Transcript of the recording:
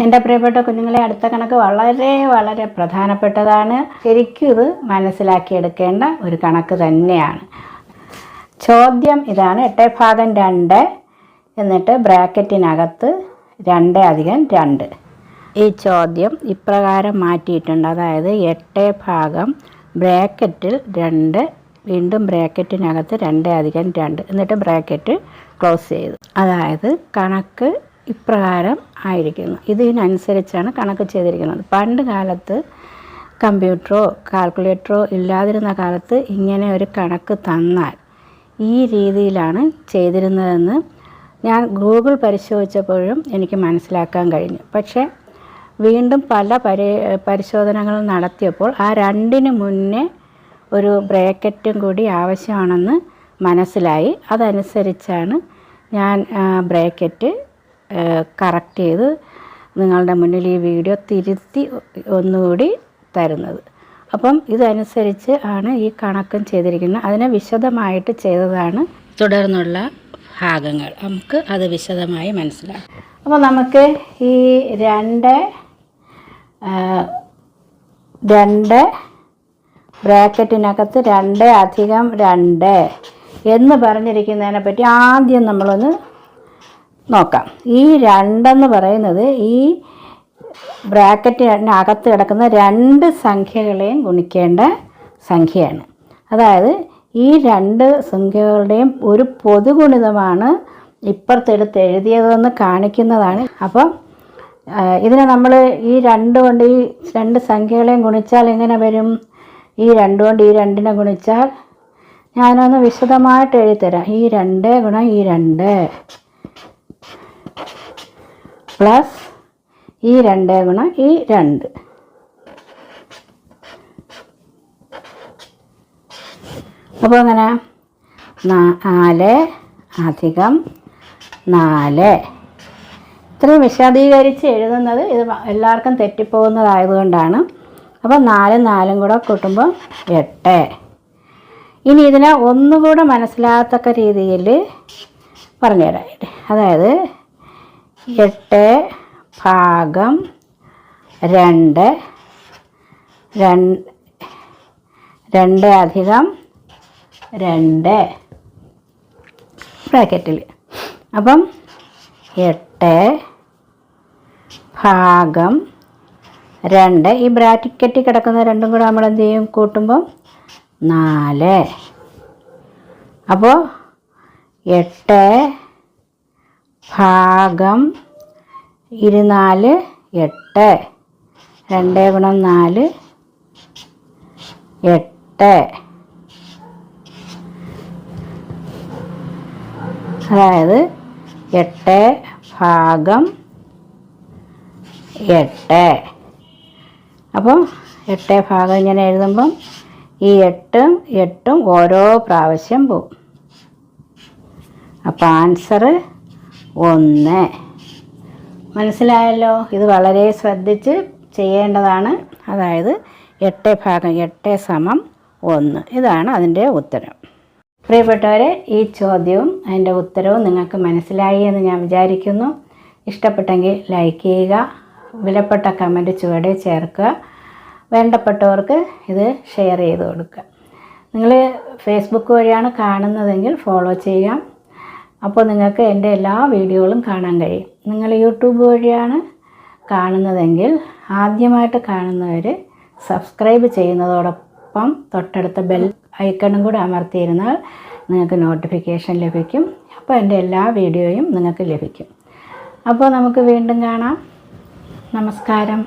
എന്റെ പ്രിയപ്പെട്ട കുഞ്ഞുങ്ങളെ അടുത്ത കണക്ക് വളരെ വളരെ പ്രധാനപ്പെട്ടതാണ്. ശരിക്കും ഇത് മനസ്സിലാക്കിയെടുക്കേണ്ട ഒരു കണക്ക് തന്നെയാണ്. ചോദ്യം ഇതാണ് എട്ട് ഭാഗം രണ്ട് എന്നിട്ട് ബ്രാക്കറ്റിനകത്ത് രണ്ട് അധികം രണ്ട്. ഈ ചോദ്യം ഇപ്രകാരം മാറ്റിയിട്ടുണ്ട്. അതായത് എട്ട് ഭാഗം ബ്രാക്കറ്റിൽ രണ്ട് വീണ്ടും ബ്രാക്കറ്റിനകത്ത് രണ്ട് അധികം രണ്ട് എന്നിട്ട് ബ്രാക്കറ്റ് ക്ലോസ് ചെയ്തു. അതായത് കണക്ക് ഇപ്രകാരം ആയിരിക്കുന്നു. ഇതിനനുസരിച്ചാണ് കണക്ക് ചെയ്തിരിക്കുന്നത്. പണ്ട് കാലത്ത് കമ്പ്യൂട്ടറോ കാൽക്കുലേറ്ററോ ഇല്ലാതിരുന്ന കാലത്ത് ഇങ്ങനെ ഒരു കണക്ക് തന്നാൽ ഈ രീതിയിലാണ് ചെയ്തിരുന്നതെന്ന് ഞാൻ ഗൂഗിൾ പരിശോധിച്ചപ്പോഴും എനിക്ക് മനസ്സിലാക്കാൻ കഴിഞ്ഞു. പക്ഷേ വീണ്ടും പല പരി പരിശോധനകൾ നടത്തിയപ്പോൾ ആ രണ്ടിന് മുന്നേ ഒരു ബ്രാക്കറ്റും കൂടി ആവശ്യമാണെന്ന് മനസ്സിലായി. അതനുസരിച്ചാണ് ഞാൻ ബ്രാക്കറ്റ് കറക്റ്റ് ചെയ്ത് നിങ്ങളുടെ മുന്നിൽ ഈ വീഡിയോ തിരുത്തി ഒന്നുകൂടി തരുന്നത്. അപ്പം ഇതനുസരിച്ച് ആണ് ഈ കണക്കും ചെയ്തിരിക്കുന്നത്. അതിനെ വിശദമായിട്ട് ചെയ്തതാണ് തുടർന്നുള്ള ഭാഗങ്ങൾ. നമുക്ക് അത് വിശദമായി മനസ്സിലാക്കാം. അപ്പോൾ നമുക്ക് ഈ രണ്ട് രണ്ട് ബ്രാക്കറ്റിനകത്ത് രണ്ട് അധികം രണ്ട് എന്ന് പറഞ്ഞിരിക്കുന്നതിനെ പറ്റി ആദ്യം നമ്മളൊന്ന് നോക്കാം. ഈ രണ്ടെന്ന് പറയുന്നത് ഈ ബ്രാക്കറ്റിനകത്ത് കിടക്കുന്ന രണ്ട് സംഖ്യകളെയും ഗുണിക്കേണ്ട സംഖ്യയാണ്. അതായത് ഈ രണ്ട് സംഖ്യകളുടെയും ഒരു പൊതുഗുണിതമാണ് ഇപ്പുറത്തെടുത്ത് എഴുതിയതെന്ന് കാണിക്കുന്നതാണ്. അപ്പം ഇതിനെ നമ്മൾ ഈ രണ്ട് കൊണ്ട് ഈ രണ്ട് സംഖ്യകളെയും ഗുണിച്ചാൽ എങ്ങനെ വരും? ഈ രണ്ട് കൊണ്ട് ഈ രണ്ടിനെ ഗുണിച്ചാൽ ഞാനൊന്ന് വിശദമായിട്ട് എഴുതിത്തരാം. ഈ രണ്ട് ഗുണം ഈ രണ്ട്. പ്ലസ് ഈ രണ്ട് ഗുണം ഈ രണ്ട്. അപ്പോൾ അങ്ങനെ നാല് അധികം നാല്. ഇത്രയും വിശദീകരിച്ച് എഴുതുന്നത് ഇത് എല്ലാവർക്കും തെറ്റിപ്പോകുന്നതായതുകൊണ്ടാണ്. അപ്പോൾ നാലും നാലും കൂടെ കൂട്ടുമ്പോൾ എട്ട്. ഇനി ഇതിനെ ഒന്നുകൂടെ മനസ്സിലാകത്തക്ക രീതിയിൽ പറഞ്ഞുതരാം. അതായത് എട്ട് ഭാഗം രണ്ട്. രണ്ട് അധികം രണ്ട്. ബ്രാക്കറ്റിൽ. അപ്പം എട്ട് ഭാഗം രണ്ട്. ഈ ബ്രാക്കറ്റിൽ കിടക്കുന്ന രണ്ടും കൂടെ നമ്മൾ എന്ത് ചെയ്യും? കൂട്ടുമ്പം നാല്. അപ്പോൾ എട്ട് ഭാഗം ഇരുനാല് എട്ട്. രണ്ട് ഗുണം നാല് എട്ട്. അതായത് എട്ട് ഭാഗം എട്ട്. അപ്പോൾ എട്ട് ഭാഗം ഇങ്ങനെ എഴുതുമ്പം ഈ എട്ടും എട്ടും ഓരോ പ്രാവശ്യം പോവും. അപ്പോൾ ആൻസർ ഒന്ന്. മനസ്സിലായല്ലോ? ഇത് വളരെ ശ്രദ്ധിച്ച് ചെയ്യേണ്ടതാണ്. അതായത് എട്ട് ഭാഗം എട്ട് സമം ഒന്ന്. ഇതാണ് അതിന്റെ ഉത്തരം. പ്രിയപ്പെട്ടവരെ ഈ ചോദ്യവും അതിന്റെ ഉത്തരവും നിങ്ങൾക്ക് മനസ്സിലായി എന്ന് ഞാൻ വിചാരിക്കുന്നു. ഇഷ്ടപ്പെട്ടെങ്കിൽ ലൈക്ക് ചെയ്യുക വിലപ്പെട്ട കമന്റ് ചുവടെ ചേർക്കുക വേണ്ടപ്പെട്ടവർക്ക് ഇത് ഷെയർ ചെയ്ത് കൊടുക്കുക. നിങ്ങൾ ഫേസ്ബുക്ക് വഴിയാണ് കാണുന്നതെങ്കിൽ ഫോളോ ചെയ്യുക അപ്പോൾ നിങ്ങൾക്ക് എന്റെ എല്ലാ വീഡിയോകളും കാണാൻ കഴിയും. നിങ്ങൾ യൂട്യൂബ് വഴിയാണ് കാണുന്നതെങ്കിൽ ആദ്യമായിട്ട് കാണുന്നവർ സബ്സ്ക്രൈബ് ചെയ്യുന്നതോടൊപ്പം തൊട്ടടുത്ത ബെൽ ഐക്കണും കൂടെ അമർത്തിയിരുന്നാൽ നിങ്ങൾക്ക് നോട്ടിഫിക്കേഷൻ ലഭിക്കും. അപ്പോൾ എന്റെ എല്ലാ വീഡിയോയും നിങ്ങൾക്ക് ലഭിക്കും. അപ്പോൾ നമുക്ക് വീണ്ടും കാണാം. നമസ്കാരം.